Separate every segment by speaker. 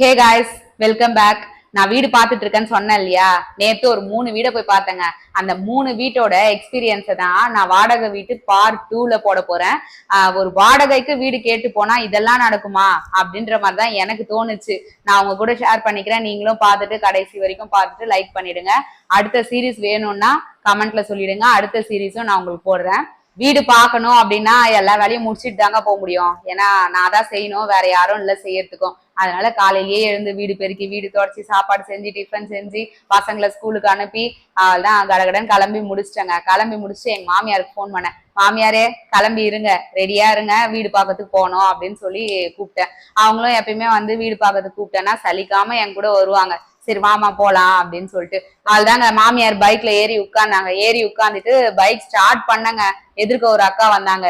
Speaker 1: Hey guys welcome back நான் வீடு பார்த்துட்டு இருக்கேன்னு சொன்னேன் இல்லையா? நேத்து ஒரு மூணு வீடை போய் பார்த்தேங்க. அந்த மூணு வீட்டோட எக்ஸ்பீரியன்ஸை தான் நான் வாடகை வீட்டு பார்ட் டூல போட போறேன். ஒரு வாடகைக்கு வீடு கேட்டு போனா இதெல்லாம் நடக்குமா? அப்படின்ற மாதிரி தான் எனக்கு தோணுச்சு. நான் உங்க கூட ஷேர் பண்ணிக்கிறேன். நீங்களும் பார்த்துட்டு கடைசி வரைக்கும் பார்த்துட்டு லைக் பண்ணிடுங்க. அடுத்த சீரிஸ் வேணும்னா கமெண்ட்ல சொல்லிடுங்க. அடுத்த சீரிஸும் நான் உங்களுக்கு போடுறேன். வீடு பார்க்கணும் அப்படின்னா எல்லா வேலையும் முடிச்சிட்டு தாங்க போக முடியும். ஏன்னா நான் தான் செய்யணும். வேற யாரும் இல்லை செய்யறதுக்கும். அதனால காலையிலேயே எழுந்து வீடு பெருக்கி வீடு தொடச்சி சாப்பாடு செஞ்சு டிஃபன் செஞ்சு பசங்களை ஸ்கூலுக்கு அனுப்பி தான் கடகடன் கிளம்பி முடிச்சிட்டேங்க. கிளம்பி முடிச்சுட்டு எங்க மாமியாருக்கு ஃபோன் பண்ணேன். மாமியாரே கிளம்பி இருங்க. ரெடியா இருங்க. வீடு பார்க்கறதுக்கு போகணும் அப்படின்னு சொல்லி கூப்பிட்டேன். அவங்களும் எப்பயுமே வந்து வீடு பார்க்கறதுக்கு கூப்பிட்டேன்னா சலிக்காம என் கூட வருவாங்க. சரி வாமா போலாம் அப்படின்னு சொல்லிட்டு. அதுதாங்க மாமியார் பைக்ல ஏறி உட்கார்ந்தாங்க. ஏறி உட்காந்துட்டு பைக் ஸ்டார்ட் பண்ணங்க. எதிர்க்க ஒரு அக்கா வந்தாங்க.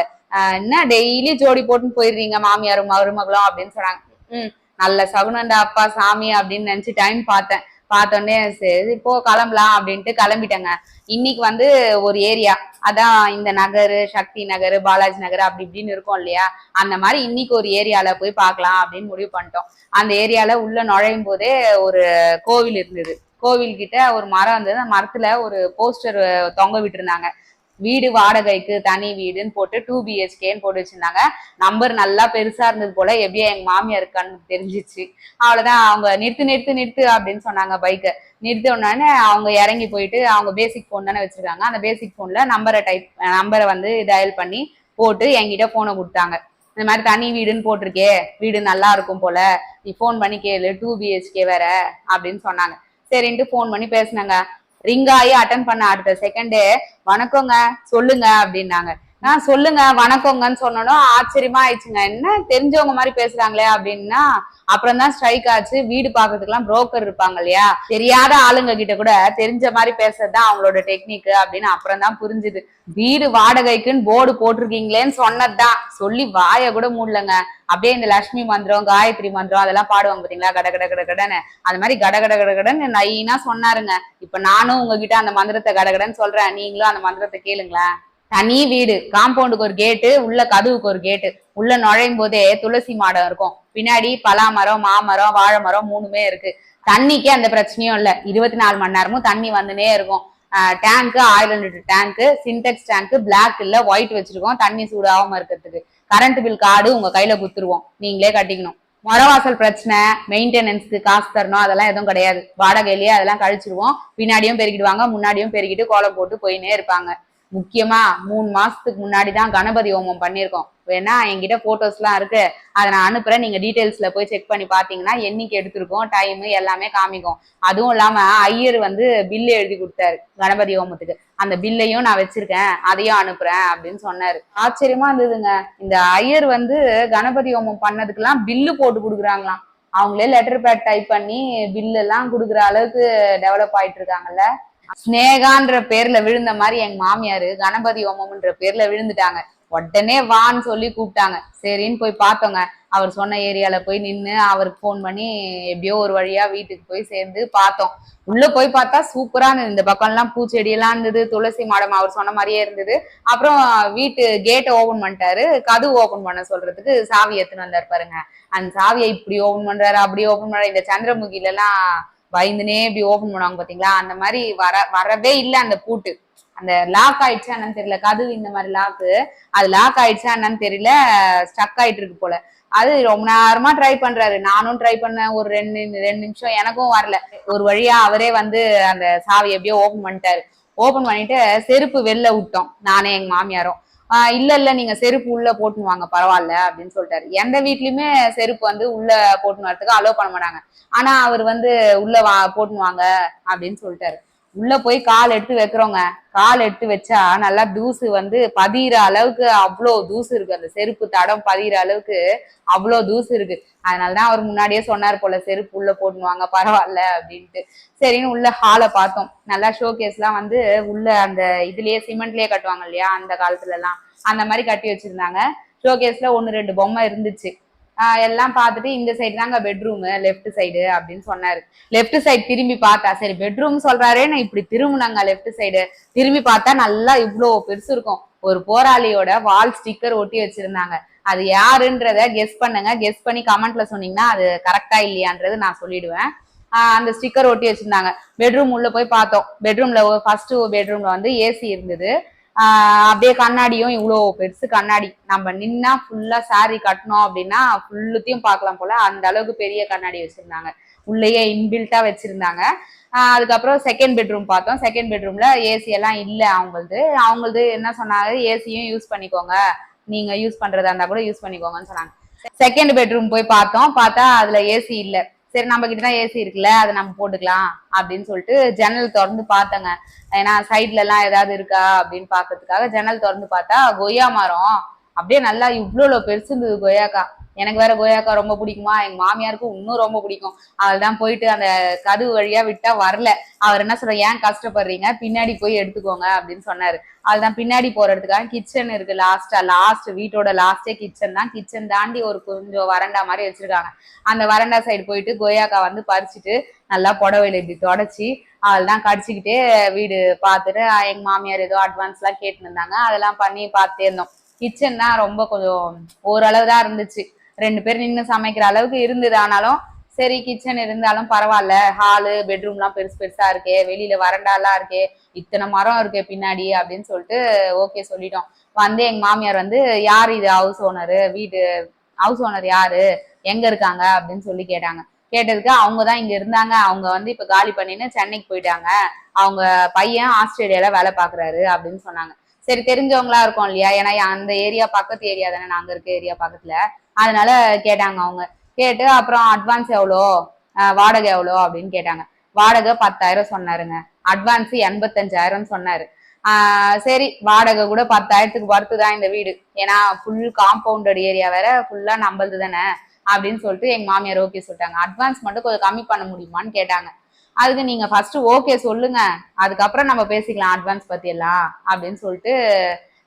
Speaker 1: என்ன டெய்லி ஜோடி போட்டுன்னு போயிடுறீங்க மாமியாரும் மருமகளும்? அப்படின்னு சொன்னாங்க. ம் நல்ல சகுனண்டா அப்பா சாமி அப்படின்னு நினைச்சு டைம் பார்த்தேன். பார்த்தோன்னே சரி இப்போ கிளம்பலாம் அப்படின்ட்டு கிளம்பிட்டேங்க. இன்னைக்கு வந்து ஒரு ஏரியா. அதான் இந்த நகர் சக்தி நகர் பாலாஜி நகர் அப்படி இப்படின்னு இருக்கும் இல்லையா? அந்த மாதிரி இன்னைக்கு ஒரு ஏரியால போய் பார்க்கலாம் அப்படின்னு முடிவு பண்ணிட்டோம். அந்த ஏரியால உள்ள நுழையும் போதே ஒரு கோவில் இருந்தது. கோவில் கிட்ட ஒரு மரம் இருந்தது. அந்த மரத்துல ஒரு போஸ்டர் தொங்க விட்டுருந்தாங்க. வீடு வாடகைக்கு தனி வீடுன்னு போட்டு டூ பிஹெச்கேன்னு போட்டு வச்சிருந்தாங்க. நம்பர் நல்லா பெருசா இருந்தது போல. எப்படியோ எங்க மாமியா இருக்கான்னு தெரிஞ்சிச்சு. அவ்வளவுதான். அவங்க நிறுத்து நிறுத்து நிறுத்து அப்படின்னு சொன்னாங்க பைக்கை நிறுத்த உடனே அவங்க இறங்கி போயிட்டு அவங்க பேசிக் ஃபோன் தானே வச்சிருக்காங்க. அந்த பேசிக் ஃபோன்ல நம்பரை டைப் நம்பரை வந்து டயல் பண்ணி போட்டு என்கிட்ட போனை கொடுத்தாங்க. இந்த மாதிரி தனி வீடுன்னு போட்டிருக்கே. வீடு நல்லா இருக்கும் போல. நீ ஃபோன் பண்ணி கேளு. டூ பிஹெச்கே வேற அப்படின்னு சொன்னாங்க. சரின்ட்டு ஃபோன் பண்ணி பேசினாங்க. ரிங் ஆகி அட்டன் பண்ண அடுத்த செகண்டே வணக்கங்க சொல்லுங்க அப்படின்னாங்க. நான் சொல்லுங்க வணக்கங்கன்னு சொன்னோம் ஆச்சரியமா ஆயிடுச்சுங்க. என்ன தெரிஞ்சவங்க மாதிரி பேசுறாங்களே அப்படின்னா அப்புறம் தான் ஸ்ட்ரைக் ஆச்சு. வீடு பாக்குறதுக்குலாம் புரோக்கர் இருப்பாங்க இல்லையா? தெரியாத ஆளுங்க கிட்ட கூட தெரிஞ்ச மாதிரி பேசுறதுதான் அவங்களோட டெக்னிக் அப்படின்னு அப்புறம் தான் புரிஞ்சுது. வீடு வாடகைக்குன்னு போர்டு போட்டிருக்கீங்களேன்னு சொன்னதுதான் சொல்லி வாய கூட மூடலங்க. அப்படியே இந்த லட்சுமி மந்திரம் காயத்ரி மந்திரம் அதெல்லாம் பாடுவாங்க பாத்தீங்களா கட கட கட கடன்னு. மாதிரி கட கட கட கடன்னு நைனா சொன்னாருங்க. இப்ப நானும் உங்ககிட்ட அந்த மந்திரத்தை கடகடன்னு சொல்றேன். நீங்களும் அந்த மந்திரத்தை கேளுங்களேன். தனி வீடு காம்பவுண்டுக்கு ஒரு கேட்டு உள்ள கதவுக்கு ஒரு கேட்டு. உள்ள நுழையும் போதே துளசி மாடம் இருக்கும். பின்னாடி பலாமரம் மாமரம் வாழை மரம் மூணுமே இருக்கு. தண்ணிக்கே அந்த பிரச்சனையும் இல்ல. இருபத்தி நாலு மணி நேரமும் தண்ணி வந்துனே இருக்கும். டேங்க் ஆயிரம் litre tank Sintex tank black இல்ல ஒயிட் வச்சிருக்கோம். தண்ணி சூடாகாம இருக்கிறதுக்கு. கரண்ட் பில் கார்டு உங்க கையில குத்துருவோம் நீங்களே கட்டிக்கணும். மொரவாசல் பிரச்சனை மெயின்டெனன்ஸ்க்கு காசு தரணும் அதெல்லாம் எதுவும் கிடையாது. வாடகையிலேயே அதெல்லாம் கழிச்சிருவோம். பின்னாடியும் பெருகிடுவாங்க முன்னாடியும் பெருகிட்டு கோலம் போட்டு போயினே இருப்பாங்க. முக்கியமா மூணு மாசத்துக்கு முன்னாடி தான் கணபதி ஹோமம் பண்ணியிருக்கோம். வேணா என்கிட்ட போட்டோஸ் எல்லாம் இருக்கு. அதை நான் அனுப்புறேன். நீங்க டீடைல்ஸ்ல போய் செக் பண்ணி பாத்தீங்கன்னா என்னைக்கு எடுத்திருக்கோம். டைம் எல்லாமே காமிக்கும். அதுவும் இல்லாம ஐயர் வந்து பில்லு எழுதி கொடுத்தாரு கணபதி ஹோமத்துக்கு. அந்த பில்லையும் நான் வச்சிருக்கேன். அதையும் அனுப்புறேன் அப்படின்னு சொன்னாரு. ஆச்சரியமா இருந்ததுங்க. இந்த ஐயர் வந்து கணபதி ஹோமம் பண்ணதுக்கெல்லாம் பில்லு போட்டு கொடுக்குறாங்களாம். அவங்களே லெட்டர் பேட் டைப் பண்ணி பில்லு எல்லாம் கொடுக்குற அளவுக்கு டெவலப் ஆயிட்டு இருக்காங்கல்ல. ஸ்னேகான்ற பேர்ல விழுந்த மாதிரி எங்க மாமியாரு கணபதி ஹோமம்ன்ற பேர்ல விழுந்துட்டாங்க. உடனே வான்னு சொல்லி கூப்பிட்டாங்க. சரின்னு போய் பார்த்தோங்க. அவர் சொன்ன ஏரியால போய் நின்று அவருக்கு ஃபோன் பண்ணி எப்படியோ ஒரு வழியா வீட்டுக்கு போய் சேர்ந்து பார்த்தோம். உள்ள போய் பார்த்தா சூப்பரா இருந்தது. இந்த பக்கம்லாம் பூச்செடி எல்லாம் இருந்தது துளசி மாடம் அவர் சொன்ன மாதிரியே இருந்தது. அப்புறம் வீட்டு கேட்டை ஓபன் பண்ணிட்டாரு. கதவு ஓபன் பண்ண சொல்றதுக்கு சாவி எடுத்துன்னு வந்தார் பாருங்க. அந்த சாவியை இப்படி ஓபன் பண்றாரு அப்படி ஓபன் பண்றாரு. இந்த சந்திரமுகில எல்லாம் பயந்துனே இப்படி ஓபன் பண்ணுவாங்க பாத்தீங்களா? அந்த மாதிரி வர வரவே இல்லை அந்த பூட்டு. அந்த லாக் ஆயிடுச்சா என்னன்னு தெரியல. கதவு இந்த மாதிரி லாக்கு அது லாக் ஆயிடுச்சா என்னன்னு தெரியல. ஸ்டக் ஆயிட்டு இருக்கு போல. அது ரொம்ப நேரமா ட்ரை பண்றாரு. நானும் ட்ரை பண்ணேன். ஒரு ரெண்டு ரெண்டு நிமிஷம் எனக்கும் வரல. ஒரு வழியா அவரே வந்து அந்த சாவி எப்படியோ ஓபன் பண்ணிட்டாரு. ஓபன் பண்ணிட்டு செருப்பு வெளில விட்டோம். நானே எங்க மாமியாரும். இல்ல இல்ல நீங்க செருப்பு உள்ள போட்டுன்னு வாங்க பரவாயில்ல அப்படின்னு சொல்லிட்டாரு. எந்த வீட்லயுமே செருப்பு வந்து உள்ள போட்டுன்னு வரதுக்கு அலோவ் பண்ண மாட்டாங்க. ஆனா அவர் வந்து உள்ள வா போட்டுன்னு வாங்க அப்படின்னு சொல்லிட்டாரு. உள்ள போய் கால் எடுத்து வைக்கிறோங்க. கால் எடுத்து வச்சா நல்லா தூசு வந்து பதிகிற அளவுக்கு அவ்வளோ தூசு இருக்கு. அந்த செருப்பு தடம் பதிகிற அளவுக்கு அவ்வளோ தூசு இருக்கு. அதனாலதான் அவர் முன்னாடியே சொன்னார் போல செருப்பு உள்ள போட்டுவாங்க பரவாயில்ல அப்படின்ட்டு. சரின்னு உள்ள ஹாலை பார்த்தோம். நல்லா ஷோகேஸ்லாம் வந்து உள்ள அந்த இதுலயே சிமெண்ட்லயே கட்டுவாங்க இல்லையா அந்த காலத்துல எல்லாம் அந்த மாதிரி கட்டி வச்சிருந்தாங்க. ஷோகேஸ்ல ஒன்னு ரெண்டு பொம்மை இருந்துச்சு. எல்லாம் பார்த்துட்டு இந்த சைடு தாங்க பெட்ரூமு லெஃப்ட் சைடு அப்படின்னு சொன்னாரு. லெஃப்ட் சைடு திரும்பி பார்த்தா சரி பெட்ரூம் சொல்றாரே நான் இப்படி திரும்பினாங்க லெஃப்ட் சைடு திரும்பி பார்த்தா நல்லா இவ்வளோ பெருசு இருக்கும். ஒரு போராளியோட வால் ஸ்டிக்கர் ஒட்டி வச்சிருந்தாங்க. அது யாருன்றத கெஸ் பண்ணுங்க. கெஸ் பண்ணி கமெண்ட்ல சொன்னீங்கன்னா அது கரெக்டா இல்லையான்றது நான் சொல்லிடுவேன். அந்த ஸ்டிக்கர் ஒட்டி வச்சிருந்தாங்க. பெட்ரூம் உள்ள போய் பார்த்தோம். பெட்ரூம்ல ஃபர்ஸ்ட் பெட்ரூம்ல வந்து ஏசி இருந்தது. அப்படியே கண்ணாடியும் இவ்வளோ பெருசு கண்ணாடி. நம்ம நின்னா ஃபுல்லா சாரி கட்டணும் அப்படின்னா ஃபுல்லுத்தையும் பார்க்கலாம் போல. அந்த அளவுக்கு பெரிய கண்ணாடி வச்சிருந்தாங்க. உள்ளேயே இன்பில்ட்டா வச்சிருந்தாங்க. அதுக்கப்புறம் செகண்ட் பெட்ரூம் பார்த்தோம். செகண்ட் பெட்ரூம்ல ஏசி எல்லாம் இல்லை அவங்களது. அவங்களது என்ன சொன்னாங்க? ஏசியும் யூஸ் பண்ணிக்கோங்க. நீங்க யூஸ் பண்றதா இருந்தா கூட யூஸ் பண்ணிக்கோங்கன்னு சொன்னாங்க. செகண்ட் பெட்ரூம் போய் பார்த்தோம். பார்த்தா அதுல ஏசி இல்லை. சரி நம்ம கிட்டதான் ஏசி இருக்குல்ல அதை நம்ம போட்டுக்கலாம் அப்படின்னு சொல்லிட்டு ஜன்னல் திறந்து பார்த்தங்க. ஏன்னா சைட்ல எல்லாம் ஏதாவது இருக்கா அப்படின்னு பாக்குறதுக்காக ஜன்னல் திறந்து பார்த்தா கொய்யா மரம் அப்படியே நல்லா இவ்வளோ பெருசு இருந்தது கொய்யாக்கா எனக்கு வேற கோயாக்கா ரொம்ப பிடிக்குமா? எங்க மாமியாருக்கும் இன்னும் ரொம்ப பிடிக்கும். அவள் தான் போயிட்டு அந்த கதவு வழியா விட்டா வரல. அவர் என்ன சொல்ற ஏன் கஷ்டப்படுறீங்க? பின்னாடி போய் எடுத்துக்கோங்க அப்படின்னு சொன்னாரு. அவள் தான் பின்னாடி போறதுக்காக கிச்சன் இருக்கு லாஸ்டா லாஸ்ட் வீட்டோட லாஸ்டே கிச்சன் தான். கிச்சன் தாண்டி ஒரு கொஞ்சம் வரண்டா மாதிரி வச்சிருக்காங்க. அந்த வரண்டா சைடு போயிட்டு கொய்யாக்கா வந்து பறிச்சுட்டு நல்லா புடவையில இப்படி தொடச்சி அவள் தான் கடிச்சிக்கிட்டே வீடு பார்த்துட்டு எங்க மாமியார் ஏதோ அட்வான்ஸ் எல்லாம் கேட்டு இருந்தாங்க. அதெல்லாம் பண்ணி பார்த்துட்டே இருந்தோம். கிச்சன் தான் ரொம்ப கொஞ்சம் ஓரளவு தான் இருந்துச்சு. ரெண்டு பேர் நின்று சமைக்கிற அளவுக்கு இருந்தது. ஆனாலும் சரி கிச்சன் இருந்தாலும் பரவாயில்ல. ஹாலு பெட்ரூம்லாம் பெருசு பெருசா இருக்கே. வெளியில வரண்டாலாம் இருக்கே. இத்தனை மரம் இருக்கே பின்னாடி அப்படின்னு சொல்லிட்டு ஓகே சொல்லிட்டோம். வந்து எங்க மாமியார் வந்து யார் இது ஹவுஸ் ஓனரு வீடு ஹவுஸ் ஓனர் யாரு? எங்க இருக்காங்க? அப்படின்னு சொல்லி கேட்டாங்க. கேட்டதுக்கு அவங்க தான் இங்க இருந்தாங்க. அவங்க வந்து இப்ப காலி பண்ணின்னு சென்னைக்கு போயிட்டாங்க. அவங்க பையன் ஆஸ்திரேலியால வேலை பாக்குறாரு அப்படின்னு சொன்னாங்க. சரி தெரிஞ்சவங்களா இருக்கும் இல்லையா? ஏன்னா அந்த ஏரியா பக்கத்து ஏரியா தானே நாங்க இருக்க ஏரியா பக்கத்துல. அதனால கேட்டாங்க அவங்க. கேட்டு அப்புறம் அட்வான்ஸ் எவ்வளோ? வாடகை எவ்வளோ? அப்படின்னு கேட்டாங்க. வாடகை பத்தாயிரம் சொன்னாருங்க. அட்வான்ஸ் எண்பத்தஞ்சாயிரம் சொன்னாரு. சரி வாடகை கூட பத்தாயிரத்துக்கு வருத்துதான் இந்த வீடு. ஏன்னா ஃபுல் காம்பவுண்டட் ஏரியா வேற ஃபுல்லா நம்மளது தானே? அப்படின்னு சொல்லிட்டு எங்க மாமியார் ஓகே சொல்லிட்டாங்க. அட்வான்ஸ் மட்டும் கொஞ்சம் கம்மி பண்ண முடியுமான்னு கேட்டாங்க. அதுக்கு நீங்க ஃபர்ஸ்ட் ஓகே சொல்லுங்க. அதுக்கப்புறம் நம்ம பேசிக்கலாம் அட்வான்ஸ் பத்தி எல்லாம் அப்படின்னு சொல்லிட்டு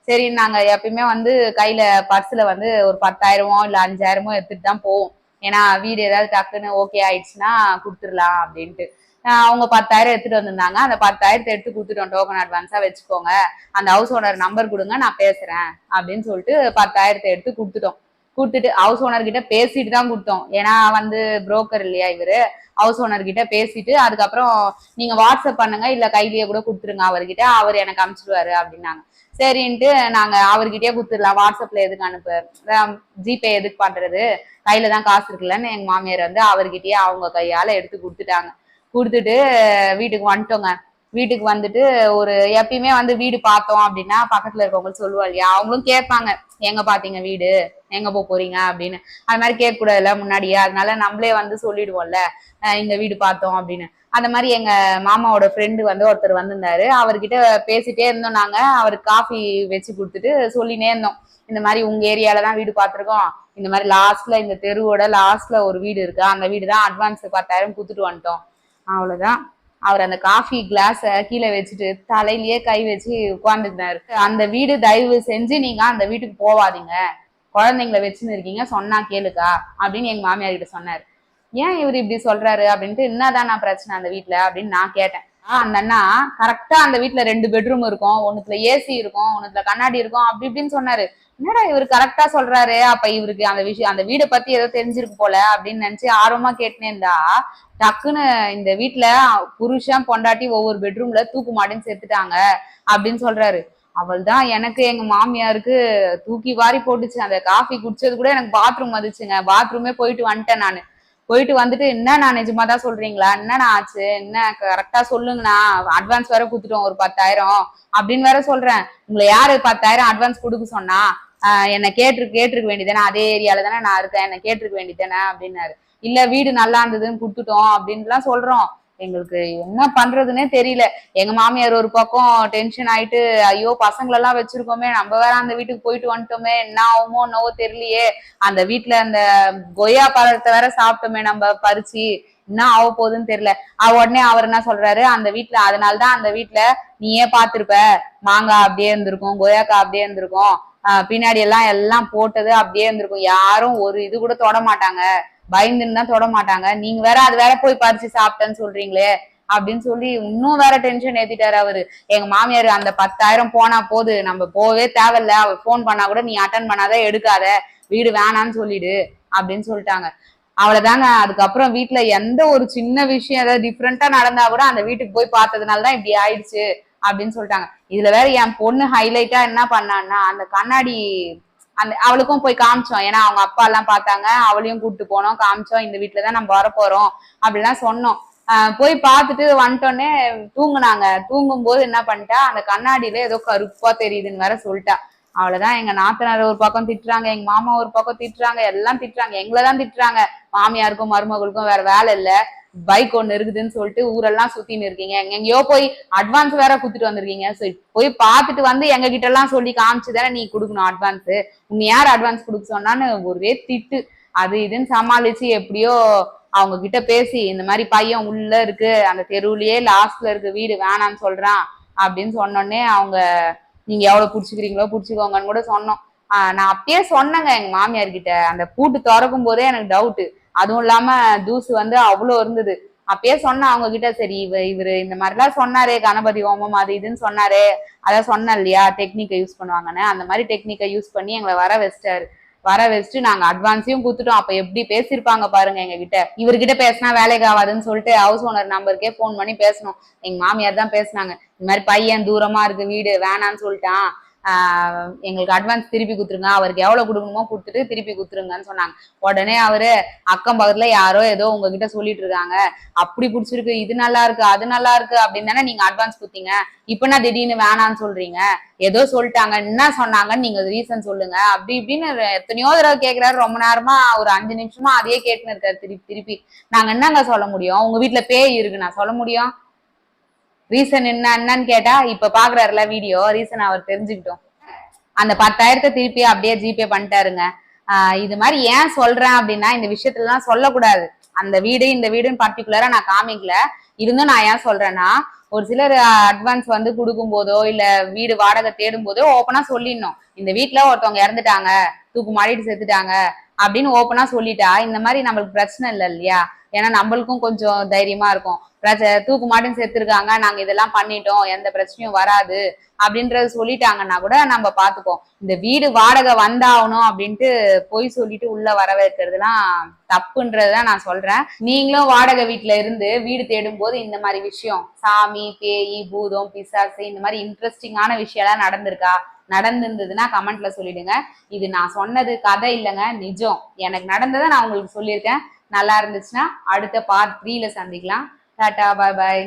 Speaker 1: சரி நாங்க எப்பயுமே வந்து கையில பர்ஸ்ல வந்து ஒரு பத்தாயிரமோ இல்ல அஞ்சாயிரமோ எடுத்துட்டு தான் போவோம். ஏன்னா வீடு ஏதாவது டக்குன்னு ஓகே ஆயிடுச்சுன்னா கொடுத்துடலாம் அப்படின்ட்டு. அவங்க பத்தாயிரம் எடுத்துட்டு வந்திருந்தாங்க. அந்த பத்தாயிரத்தை எடுத்து கொடுத்துட்டோம் டோக்கன் அட்வான்ஸா வச்சுக்கோங்க. அந்த ஹவுஸ் ஓனர் நம்பர் கொடுங்க நான் பேசுறேன் அப்படின்னு சொல்லிட்டு பத்தாயிரத்தை எடுத்து கொடுத்துட்டோம். கொடுத்துட்டு ஹவுஸ் ஓனர் கிட்ட பேசிட்டு தான் கொடுத்தோம் ஏன்னா வந்து புரோக்கர் இல்லையா இவரு? ஹவுஸ் ஓனர் கிட்ட பேசிட்டு அதுக்கப்புறம் நீங்க வாட்ஸ்அப் பண்ணுங்க இல்ல கையிலேயே கூட கொடுத்துருங்க அவர்கிட்ட. அவர் எனக்கு அனுப்பிச்சிடுவாரு அப்படின்னாங்க. சரின்ட்டு நாங்க அவர்கிட்டயே கொடுத்துடலாம். வாட்ஸ்அப்ல எதுக்கு அனுப்பு? ஜிபே எதுக்கு பண்றது? கையில தான் காசு இருக்குல்லன்னு எங்க மாமியார் வந்து அவர்கிட்டயே அவங்க கையால எடுத்து கொடுத்துட்டாங்க. கொடுத்துட்டு வீட்டுக்கு வந்துட்டோங்க. வீட்டுக்கு வந்துட்டு ஒரு எப்பயுமே வந்து வீடு பார்த்தோம் அப்படின்னா பக்கத்துல இருக்கவங்க சொல்லுவா இல்லையா? அவங்களும் கேட்பாங்க எங்க பாத்தீங்க வீடு? எங்க போக போறீங்க? அப்படின்னு. அது மாதிரி கேட்க கூடாதுல முன்னாடியே. அதனால நம்மளே வந்து சொல்லிடுவோம்ல இந்த வீடு பார்த்தோம் அப்படின்னு. அந்த மாதிரி எங்க மாமாவோட ஃப்ரெண்டு வந்து ஒருத்தர் வந்திருந்தாரு. அவர்கிட்ட பேசிட்டே இருந்தோம் நாங்க. அவருக்கு காஃபி வச்சு கொடுத்துட்டு சொல்லினே இருந்தோம். இந்த மாதிரி உங்க ஏரியால தான் வீடு பார்த்துருக்கோம் இந்த மாதிரி லாஸ்ட்ல இந்த தெருவோட லாஸ்ட்ல ஒரு வீடு இருக்கு. அந்த வீடு தான் அட்வான்ஸ் பத்தாயிரம் கொடுத்துட்டு வந்துட்டோம். அவ்வளவுதான். அவர் அந்த காஃபி கிளாஸ கீழே வச்சுட்டு தலையிலேயே கை வச்சு உட்கார்ந்துருந்தாரு. அந்த வீடு தயவு செஞ்சு நீங்க அந்த வீட்டுக்கு போவாதீங்க. குழந்தைங்கள வச்சுன்னு இருக்கீங்க சொன்னா கேளுக்கா அப்படின்னு எங்க மாமியார் கிட்ட சொன்னாரு. ஏன் இவர் இப்படி சொல்றாரு அப்படின்ட்டு என்னதான் நான் பிரச்சனை அந்த வீட்டுல அப்படின்னு நான் கேட்டேன். ஆஹ் அந்த அண்ணா கரெக்டா அந்த வீட்டுல ரெண்டு பெட்ரூம் இருக்கும். ஒன்னுத்துல ஏசி இருக்கும். ஒன்னுத்துல கண்ணாடி இருக்கும். அப்படி இப்படின்னு சொன்னாரு. என்னடா இவர் கரெக்டா சொல்றாரு? அப்ப இவருக்கு அந்த விஷயம் அந்த வீடை பத்தி ஏதோ தெரிஞ்சிருக்கு போல அப்படின்னு நினைச்சு ஆர்வமா கேட்டேன்டா டக்குன்னு இந்த வீட்டுல புருஷன் பொண்டாட்டி ஒவ்வொரு பெட்ரூம்ல தூக்கு மாட்டின்னு சேர்த்துட்டாங்க அப்படின்னு சொல்றாரு. அவள் தான் எனக்கு எங்க மாமியாருக்கு தூக்கி வாரி போட்டுச்சு. அந்த காஃபி குடிச்சது கூட எனக்கு பாத்ரூம் வந்துச்சுங்க. பாத்ரூமே போயிட்டு வந்துட்டேன் நான். போயிட்டு வந்துட்டு என்ன நான் நிஜமா தான் சொல்றீங்களா? என்னண்ணா ஆச்சு? என்ன? கரெக்டா சொல்லுங்கண்ணா. அட்வான்ஸ் வேற கொடுத்துட்டோம் ஒரு பத்தாயிரம். அப்படின்னு வேற சொல்றேன். உங்களை யாரு பத்தாயிரம் அட்வான்ஸ் கொடுக்க சொன்னா? என்ன கேட்டு கேட்டிருக்க வேண்டியதானே அதே ஏரியால தானே நான் இருக்கேன். என்ன கேட்டிருக்க வேண்டியதானே அப்படின்னாரு. இல்ல வீடு நல்லா இருந்ததுன்னு கொடுத்துட்டோம் அப்படின்ட்டுலாம் சொல்றோம். எங்களுக்கு என்ன பண்றதுன்னே தெரியல. எங்க மாமியார் ஒரு பக்கம் டென்ஷன் ஆயிட்டு ஐயோ பசங்களெல்லாம் வச்சிருக்கோமே நம்ம வேற அந்த வீட்டுக்கு போயிட்டு வந்துட்டோமே என்ன ஆகுமோ என்னவோ தெரியலையே. அந்த வீட்டுல அந்த கொய்யா பழத்தை வேற சாப்பிட்டோமே நம்ம பறிச்சு என்ன ஆக போகுதுன்னு தெரியல. உடனே அவர் என்ன சொல்றாரு அந்த வீட்டுல அதனாலதான் அந்த வீட்டுல நீயே பாத்திருப்ப மாங்காய் அப்படியே இருந்திருக்கும் கொய்யாக்காய் அப்படியே இருந்திருக்கும். பின்னாடி எல்லாம் எல்லாம் போட்டது அப்படியே இருந்திருக்கும். யாரும் ஒரு இது கூட தொட மாட்டாங்க. பயந்துன்னு தான் தொட மாட்டாங்க. நீங்க வேற அது வேற போய் பறிச்சு சாப்பிட்டேன்னு சொல்றீங்களே அப்படின்னு சொல்லி இன்னும் வேற டென்ஷன் ஏத்திட்டாரு அவரு. எங்க மாமியார் அந்த பத்தாயிரம் போனா போது நம்ம போவே தேவையில்ல. அவர் ஃபோன் பண்ணா கூட நீ அட்டன் பண்ணாத எடுக்காத. வீடு வேணான்னு சொல்லிடு அப்படின்னு சொல்லிட்டாங்க. அவ்வளவுதாங்க. அதுக்கப்புறம் வீட்டுல எந்த ஒரு சின்ன விஷயம் ஏதாவது டிஃப்ரெண்டா நடந்தா கூட அந்த வீட்டுக்கு போய் பார்த்ததுனால தான் இப்படி ஆயிடுச்சு அப்படின்னு சொல்லிட்டாங்க. இதுல வேற என் பொண்ணு ஹைலைட்டா என்ன பண்ணான்னா அந்த கண்ணாடி அந்த அவளுக்கும் போய் காமிச்சோம். ஏன்னா அவங்க அப்பா எல்லாம் பார்த்தாங்க. அவளையும் கூப்பிட்டு போனோம். காமிச்சோம். இந்த வீட்டுல தான் நம்ம வரப்போறோம். அப்படிலாம் சொன்னோம். போய் பார்த்துட்டு வந்துட்டோன்னே தூங்குனாங்க. தூங்கும் போது என்ன பண்ணிட்டா அந்த கண்ணாடியில ஏதோ கருப்பா தெரியுதுன்னு வேற சொல்லிட்டா. அவ்வளவுதான். எங்க நாத்தனார் ஒரு பக்கம் திட்டுறாங்க எங்க மாமா ஒரு பக்கம் திட்டுறாங்க எல்லாம் திட்டுறாங்க. எங்களை தான் திட்டுறாங்க. மாமியாருக்கும் மருமகளுக்கும் வேற வேலை இல்ல. பைக் ஒண்ணு இருக்குதுன்னு சொல்லிட்டு ஊரெல்லாம் சுத்தின்னு இருக்கீங்க. எங்கெங்கயோ போய் அட்வான்ஸ் வேற குத்துட்டு வந்திருக்கீங்க. சரி போய் பார்த்துட்டு வந்து எங்க கிட்ட எல்லாம் சொல்லி காமிச்சு தானே நீ கொடுக்கணும் அட்வான்ஸ் உன்னை யார் அட்வான்ஸ் கொடுக்க சொன்னான்னு ஒரே திட்டு. அது இதுன்னு சமாளிச்சு எப்படியோ அவங்க கிட்ட பேசி இந்த மாதிரி பையன் உள்ள இருக்கு அந்த தெருவுலயே லாஸ்ட்ல இருக்கு வீடு வேணாம்னு சொல்றான் அப்படின்னு சொன்னோடனே அவங்க நீங்க எவ்வளவு பிடிச்சிக்கிறீங்களோ பிடிச்சிக்கோங்கன்னு கூட சொன்னோம். நான் அப்படியே சொன்னேங்க எங்க மாமியார் கிட்ட அந்த பூட்டு திறக்கும் போதே எனக்கு டவுட் அதுவும் இல்லாம தூசு வந்து அவ்வளோ இருந்தது. அப்பயே சொன்னேன் அவங்க கிட்ட சரி இவ இவரு இந்த மாதிரிலாம் சொன்னாரே கணபதி ஹோமம் அது இதுன்னு சொன்னாரே. அதான் சொன்னேன் இல்லையா டெக்னிக்கை யூஸ் பண்ணுவாங்கன்னு. அந்த மாதிரி டெக்னிக்கை யூஸ் பண்ணி எங்களை வர வச்சிட்டாரு. வர வச்சுட்டு நாங்க அட்வான்ஸையும் கொடுத்துட்டோம். அப்ப எப்படி பேசியிருப்பாங்க பாருங்க எங்க கிட்ட இவர்கிட்ட பேசினா வேலைக்கு ஆகாதுன்னு சொல்லிட்டு ஹவுஸ் ஓனர் நம்பருக்கே போன் பண்ணி பேசணும். எங்க மாமியார் தான் பேசுனாங்க. இந்த மாதிரி பையன் தூரமா இருக்கு வீடு வேணான்னு சொல்லிட்டான். எங்களுக்கு அட்வான்ஸ் திருப்பி கொடுத்துருங்க. அவருக்கு எவ்வளவு கொடுக்கணுமோ கொடுத்துட்டு திருப்பி கொடுத்துருங்கன்னு சொன்னாங்க. உடனே அவரு அக்கம் பக்கத்துல யாரோ ஏதோ உங்ககிட்ட சொல்லிட்டு இருக்காங்க. அப்படி பிடிச்சிருக்கு. இது நல்லா இருக்கு அது நல்லா இருக்கு அப்படின்னு தானே நீங்க அட்வான்ஸ் கொடுத்தீங்க. இப்போ நான் திடீர்னு வேணான்னு சொல்றீங்க. ஏதோ சொல்லிட்டாங்க. என்ன சொன்னாங்கன்னு நீங்க ரீசன் சொல்லுங்க. அப்படி இப்படின்னு எத்தனையோ தடவை கேட்கிறாரு ரொம்ப நேரமா ஒரு அஞ்சு நிமிஷமா அதையே கேட்டுன்னு இருக்காரு. திருப்பி திருப்பி. நாங்க என்னங்க சொல்ல முடியும்? உங்க வீட்டுல பேய் இருக்கு. நான் சொல்ல முடியும்? ரீசன் என்ன என்னன்னு கேட்டா இப்ப பாக்குறாருல வீடியோ ரீசன் அவர் தெரிஞ்சுக்கிட்டோம். அந்த பத்தாயிரத்தை திருப்பி அப்படியே ஜிபே பண்ணிட்டாருங்க. ஆஹ் இது மாதிரி ஏன் சொல்றேன் அப்படின்னா இந்த விஷயத்துலலாம் சொல்லக்கூடாது. அந்த வீடு இந்த வீடுன்னு பர்டிகுலரா நான் காமிக்கல. இருந்தும் நான் ஏன் சொல்றேன்னா ஒரு சிலர் அட்வான்ஸ் வந்து கொடுக்கும் போதோ இல்ல வீடு வாடகை தேடும் போதோ ஓப்பனா சொல்லிடணும். இந்த வீட்டுல ஒருத்தவங்க இறந்துட்டாங்க தூக்கு மாடிட்டு செத்துட்டாங்க அப்படின்னு ஓப்பனா சொல்லிட்டா இந்த மாதிரி நம்மளுக்கு பிரச்சனை இல்லை இல்லையா? ஏன்னா நம்மளுக்கும் கொஞ்சம் தைரியமா இருக்கும். தூக்கு மாட்டின்னு சேர்த்திருக்காங்க நாங்க இதெல்லாம் பண்ணிட்டோம் எந்த பிரச்சனையும் வராது அப்படின்றத சொல்லிட்டாங்கன்னா கூட நம்ம பாத்துப்போம். இந்த வீடு வாடகை வந்தாகணும் அப்படின்ட்டு பொய் சொல்லிட்டு உள்ள வர வைக்கிறதுலாம் தப்புன்றதுதான் நான் சொல்றேன். நீங்களும் வாடகை வீட்டுல இருந்து வீடு தேடும் போது இந்த மாதிரி விஷயம் சாமி பேய் பூதம் பிசாசு இந்த மாதிரி இன்ட்ரெஸ்டிங்கான விஷயம்லாம் நடந்திருக்கா? நடந்திருந்ததுன்னா கமெண்ட்ல சொல்லிடுங்க. இது நான் சொன்னது கதை இல்லைங்க நிஜம். எனக்கு நடந்ததை நான் உங்களுக்கு சொல்லியிருக்கேன். நல்லா இருந்துச்சுன்னா அடுத்த பார்ட் த்ரீல சந்திக்கலாம். டாடா பாய் பாய்